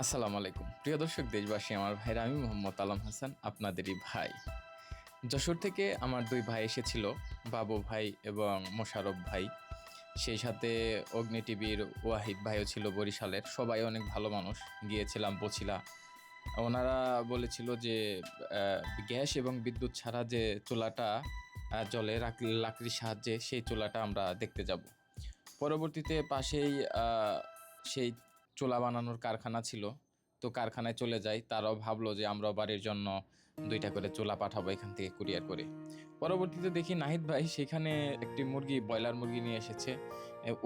আসসালামু আলাইকুম। প্রিয় দর্শক, দেশবাসী, আমার ভাইরা, আমি মোহাম্মদ আলম হাসান, আপনাদেরই ভাই। যশোর থেকে আমার দুই ভাই এসেছিল, বাবু ভাই এবং মোশারফ ভাই। সেই সাথে অগ্নি টিভির ওয়াহিদ ভাইও ছিল বরিশালের। সবাই অনেক ভালো মানুষ, গিয়েছিলাম বছিলা ওনারা বলেছিল যে গ্যাস এবং বিদ্যুৎ ছাড়া যে চুলাটা জলে রাখ, লাকড়ির সাহায্যে সেই চুলাটা আমরা দেখতে যাব। পরবর্তীতে পাশেই সেই চোলা বানানোর কারখানা ছিল। তো কারখানায় চলে যাই, তারাও ভাবলো যে আমরাও বাড়ির জন্য দুইটা করে চোলা পাঠাবো এখান থেকে কুরিয়ার করে। পরবর্তীতে দেখি নাহিদ ভাই সেখানে একটি মুরগি, ব্রয়লার মুরগি নিয়ে এসেছে।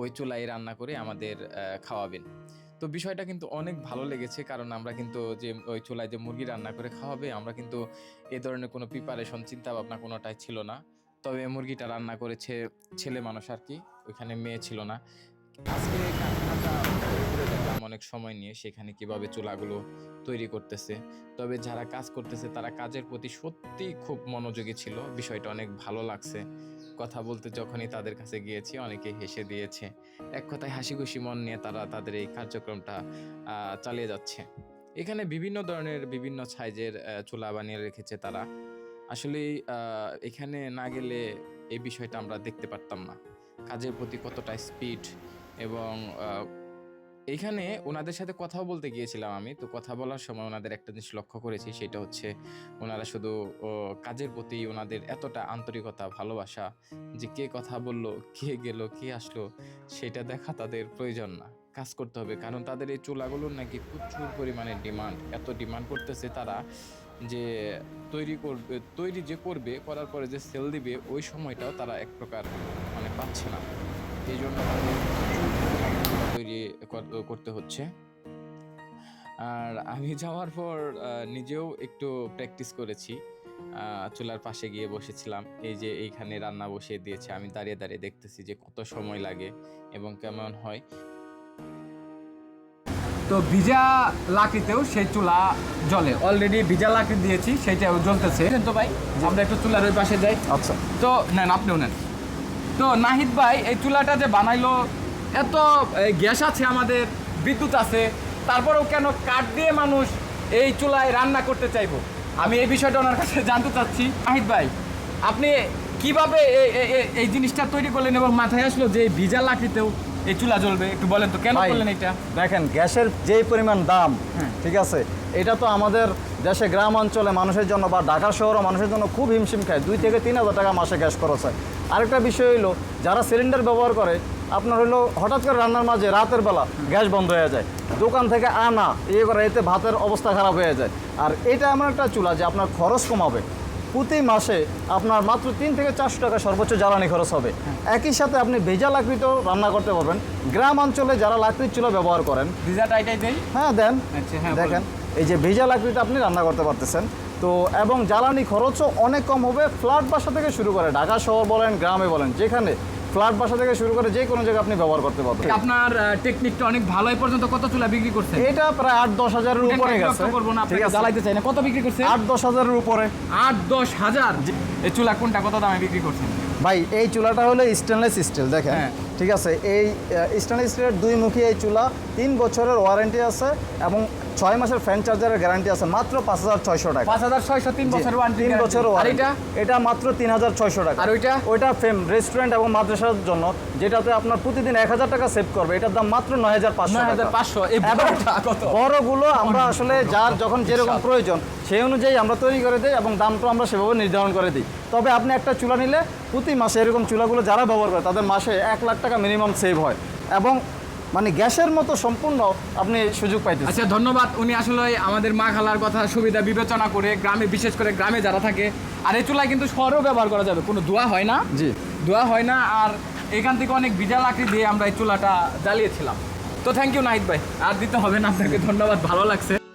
ওই চুলাই রান্না করে আমাদের খাওয়াবেন। তো বিষয়টা কিন্তু অনেক ভালো লেগেছে, কারণ আমরা কিন্তু যে ওই চুলায় যে মুরগি রান্না করে খাওয়াবে, আমরা কিন্তু এ ধরনের কোনো প্রিপারেশন চিন্তা ভাবনা কোনোটাই ছিল না। তবে মুরগিটা রান্না করেছে ছেলে মানুষ আর কি, ওইখানে মেয়ে ছিল না। আজকে দেখলাম অনেক সময় নিয়ে সেখানে কীভাবে চুলাগুলো তৈরি করতেছে। তবে যারা কাজ করতেছে তারা কাজের প্রতি সত্যি খুব মনোযোগী ছিল, বিষয়টা অনেক ভালো লাগছে। কথা বলতে যখনই তাদের কাছে গিয়েছি, অনেকে হেসে দিয়েছে। এক কথায় হাসি খুশি মন নিয়ে তারা তাদের এই কার্যক্রমটা চালিয়ে যাচ্ছে। এখানে বিভিন্ন ধরনের বিভিন্ন সাইজের চুলা বানিয়ে রেখেছে তারা। আসলে এখানে না গেলে এই বিষয়টা আমরা দেখতে পারতাম না। কাজের প্রতি কতটা স্পিড এবং আহ, এইখানে ওনাদের সাথে কথাও বলতে গিয়েছিলাম আমি। তো কথা বলার সময় ওনাদের একটা জিনিস লক্ষ্য করেছি সেটা হচ্ছে ওনারা শুধু কাজের প্রতি ওনাদের এতটা আন্তরিকতা ভালোবাসা যে কে কথা বলল কে গেল কে আসলো সেটা দেখা তাদের প্রয়োজন না। কাজ করতে হবে। কারণ তাদের এই চুলাগুলোর নাকি প্রচুর পরিমাণে ডিমান্ড এত ডিমান্ড করতেছে তারা যে তৈরি করবে, তৈরি যে করবে, করার পরে যে সেল দিবে, ওই সময়টাও তারা এক প্রকার মানে পাচ্ছে না। এই জন্য তৈরি কর- করতে হচ্ছে। আর আমি যাওয়ার পর নিজেও একটু প্র্যাকটিস করেছি। চুলার পাশে গিয়ে বসেছিলাম। এই যে এইখানে রান্না বসিয়ে দিয়েছে। আমি দাঁড়িয়ে দাঁড়িয়ে দেখতেছি যে কত সময় লাগে এবং কেমন হয়। তো ভিজা লাকড়িতেও সেই চুলা জ্বলে। অলরেডি ভিজা লাকড়ি দিয়েছি সেইটাও জ্বলতেছে। তো ভাই? আমরা একটু চুলার ওই পাশে যাই। আচ্ছা। তো নেন আপনিও নেন। তো নাহিদ ভাই এই চুলাটা যে বানাইলো এত গ্যাস আছে আমাদের বিদ্যুৎ আছে তারপরেও কেন কাঠ দিয়ে মানুষ এই চুলায় রান্না করতে চাইব? আমি এই বিষয়টা ওনার কাছে জানতে চাচ্ছি। নাহিদ ভাই আপনি কীভাবে এই- জিনিসটা তৈরি করলেন এবং মাথায় আসলো যে ভিজা লাকড়িতেও এই চুলা জ্বলবে একটু বলেন তো কেন করলেন এটা দেখেন গ্যাসের যেই পরিমাণ দাম হ্যাঁ। ঠিক আছে এটা তো আমাদের দেশে গ্রাম অঞ্চলে মানুষের জন্য বা ঢাকা শহরে মানুষের জন্য খুব হিমশিম খায়। দুই থেকে তিন হাজার টাকা মাসে গ্যাস খরচ হয়। আরেকটা বিষয় হলো যারা সিলিন্ডার ব্যবহার করে আপনার হলো হঠাৎ করে রান্নার মাঝে রাতের বেলা গ্যাস বন্ধ হয়ে যায়। দোকান থেকে আনা ইয়ে করে এতে ভাতের অবস্থা খারাপ হয়ে যায়। আর এটা এমন একটা চুলা যে আপনার খরচ কমাবে। প্রতি মাসে আপনার মাত্র তিন থেকে চারশো টাকা সর্বোচ্চ জ্বালানি খরচ হবে। একই সাথে আপনি ভেজা লাকড়িতেও রান্না করতে পারবেন। গ্রাম অঞ্চলে যারা লাকড়ির চুলা ব্যবহার করেন হ্যাঁ দেন। আচ্ছা, হ্যাঁ, দেখেন এই যে ভেজা লাকড়িটা আপনি রান্না করতে পারতেছেন। তো এবং জ্বালানি খরচও অনেক কম হবে। ফ্ল্যাট বাসা থেকে শুরু করে ঢাকা শহর বলেন গ্রামে বলেন যেখানে ফ্ল্যাট বাসা থেকে শুরু করে যে কোনো জায়গায় আপনি ব্যবহার করতে পারবেন। আপনার টেকনিকটা অনেক ভালো। এই পর্যন্ত কত চুলা বিক্রি করছেন? এটা প্রায় আট দশ হাজারের উপরে গেছে। ঠিক আছে। জ্বালাইতে চাই না। কত বিক্রি করছে আট দশ হাজারের উপরে। আট দশ হাজার? এই চুলা কোনটা কত দামে বিক্রি করছেন? ভাই এই চুলাটা হলো স্টেনলেস স্টিল দেখেন। হ্যাঁ। ঠিক আছে এই স্টেনলেস স্টিলের দুই মুখী এই চুলা তিন বছরের ওয়ারেন্টি আছে এবং ছয় মাসের ফ্যান চার্জারের গ্যারান্টি আছে মাত্র পাঁচ হাজার ছয়শো টাকা। পাঁচ হাজার ছয়শো তিন বছর তিন। বছর এটা? এটা মাত্র তিন হাজার ছয়শো টাকা। আর ওইটা? ওইটা ফেম রেস্টুরেন্ট এবং মাদ্রাসার জন্য যেটাতে আপনার প্রতিদিন এক হাজার টাকা সেভ করবে এটার দাম মাত্র নয় হাজার পাঁচশো নয় হাজার পাঁচশো বড়গুলো আমরা আসলে যার যখন যেরকম প্রয়োজন সেই অনুযায়ী আমরা তৈরি করে দিই এবং দামটা আমরা সেভাবে নির্ধারণ করে দিই। তবে আপনি একটা চুলা নিলে প্রতি মাসে এরকম চুলাগুলো যারা ব্যবহার করে তাদের মাসে এক লাখ টাকা মিনিমাম সেভ হয়। এবং মানে গ্যাসের মতো সম্পূর্ণ আপনি সুযোগ পাইতেছেন। আচ্ছা ধন্যবাদ। উনি আসলে আমাদের মা খালার কথা সুবিধা বিবেচনা করে গ্রামে বিশেষ করে গ্রামে যারা থাকে আর এই চুলায় কিন্তু শহরেও ব্যবহার করা যাবে। কোনো ধোয়া হয় না। জি। ধোয়া হয় না। আর এখান থেকে অনেক বিজা লাকড়ি দিয়ে আমরা এই চুলাটা জ্বালিয়েছিলাম। তো থ্যাংক ইউ নাহিদ ভাই। আর দিতে হবে না আপনাকে। ধন্যবাদ। ভালো লাগছে।